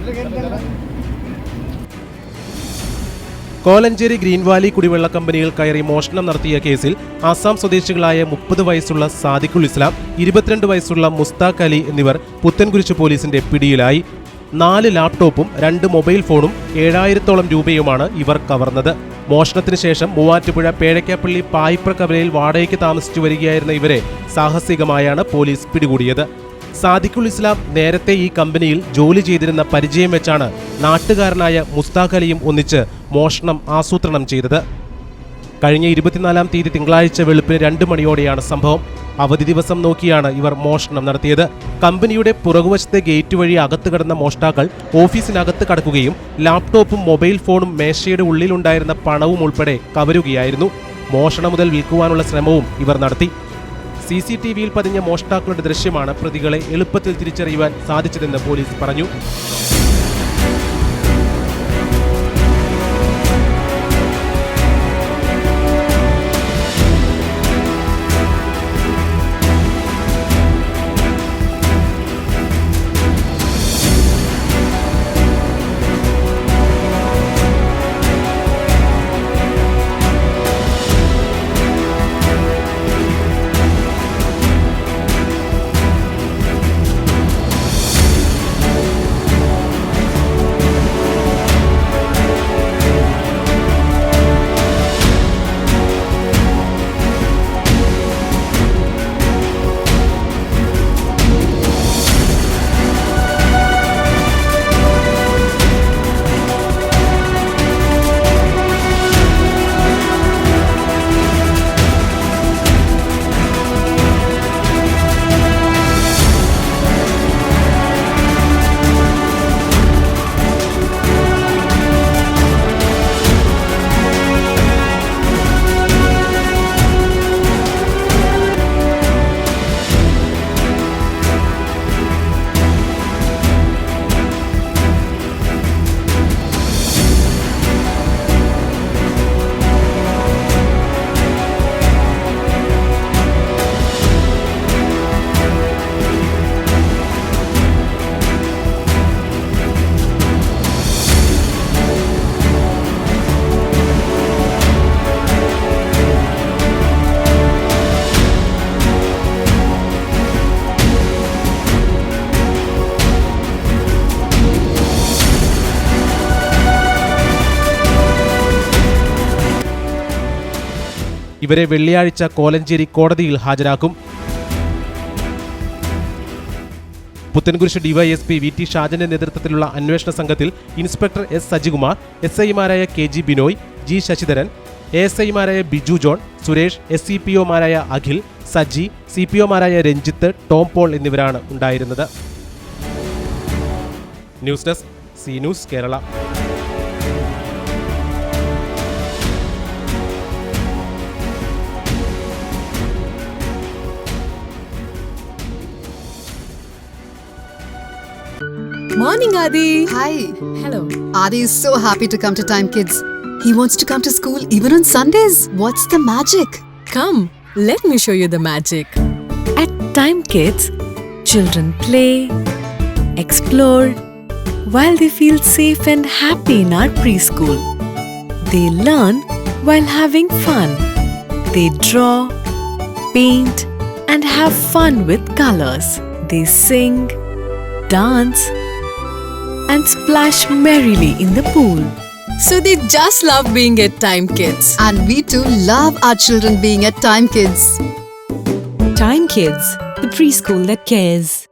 ഇതിലൊക്കെ കോലഞ്ചേരി ഗ്രീൻവാലി കുടിവെള്ള കമ്പനിയിൽ കയറി മോഷണം നടത്തിയ കേസിൽ ആസാം സ്വദേശികളായ മുപ്പത് വയസ്സുള്ള സാദിഖുൽ ഇസ്ലാം ഇരുപത്തിരണ്ട് വയസ്സുള്ള മുസ്താഖ് അലി എന്നിവർ പുത്തൻകുരിശ് പോലീസിന്റെ പിടിയിലായി. നാല് ലാപ്ടോപ്പും രണ്ട് മൊബൈൽ ഫോണും ഏഴായിരത്തോളം രൂപയുമാണ് ഇവർ കവർന്നത്. മോഷണത്തിന് ശേഷം മൂവാറ്റുപുഴ പേഴക്കാപ്പള്ളി പായിപ്ര കവലയിൽ വാടകയ്ക്ക് താമസിച്ചു വരികയായിരുന്ന ഇവരെ സാഹസികമായാണ് പോലീസ് പിടികൂടിയത്. സാദിഖുൽ ഇസ്ലാം നേരത്തെ ഈ കമ്പനിയിൽ ജോലി ചെയ്തിരുന്ന പരിചയം വെച്ചാണ് നാട്ടുകാരനായ മുസ്താഖ് അലിയും ഒന്നിച്ച് മോഷണം ആസൂത്രണം ചെയ്തത്. കഴിഞ്ഞ ഇരുപത്തിനാലാം തീയതി തിങ്കളാഴ്ച വെളുപ്പിന് രണ്ട് മണിയോടെയാണ് സംഭവം. അവധി ദിവസം നോക്കിയാണ് ഇവർ മോഷണം നടത്തിയത്. കമ്പനിയുടെ പുറകുവശത്തെ ഗേറ്റ് വഴി അകത്ത് കടന്ന മോഷ്ടാക്കൾ ഓഫീസിനകത്ത് കടക്കുകയും ലാപ്ടോപ്പും മൊബൈൽ ഫോണും മേശയുടെ ഉള്ളിലുണ്ടായിരുന്ന പണവും ഉൾപ്പെടെ കവരുകയായിരുന്നു. മോഷണം മുതൽ വിൽക്കുവാനുള്ള ശ്രമവും ഇവർ നടത്തി. സി സി ടി വിയിൽ പതിഞ്ഞ മോഷ്ടാക്കളുടെ ദൃശ്യമാണ് പ്രതികളെ എളുപ്പത്തിൽ തിരിച്ചറിയുവാൻ സാധിച്ചതെന്ന് പോലീസ് പറഞ്ഞു. ഇവരെ വെള്ളിയാഴ്ച കോലഞ്ചേരി കോടതിയിൽ ഹാജരാക്കും. പുത്തൻകുരിശ് ഡിവൈഎസ്പി വി ടി ഷാജന്റെ നേതൃത്വത്തിലുള്ള അന്വേഷണ സംഘത്തിൽ ഇൻസ്പെക്ടർ എസ് സജികുമാർ എസ് ഐമാരായ K G Binoy G Sasidharan A S ഐമാരായ Biju John Suresh S C P ഒമാരായ Akhil Saji C P ഒമാരായ രഞ്ജിത്ത് ടോം പോൾ എന്നിവരാണ് ഉണ്ടായിരുന്നത്. News desk C news Kerala. Morning, Adi. Hi. Hello. Adi is so happy to come to Time Kids. He wants to come to school even on Sundays. What's the magic? Come, let me show you the magic. At Time Kids, children play, explore, while they feel safe and happy in our preschool. They learn while having fun. They draw, paint, and have fun with colors. They sing, dance, and splash merrily in the pool. So they just love being at Time Kids. And we too love our children being at Time Kids. Time Kids, the preschool that cares.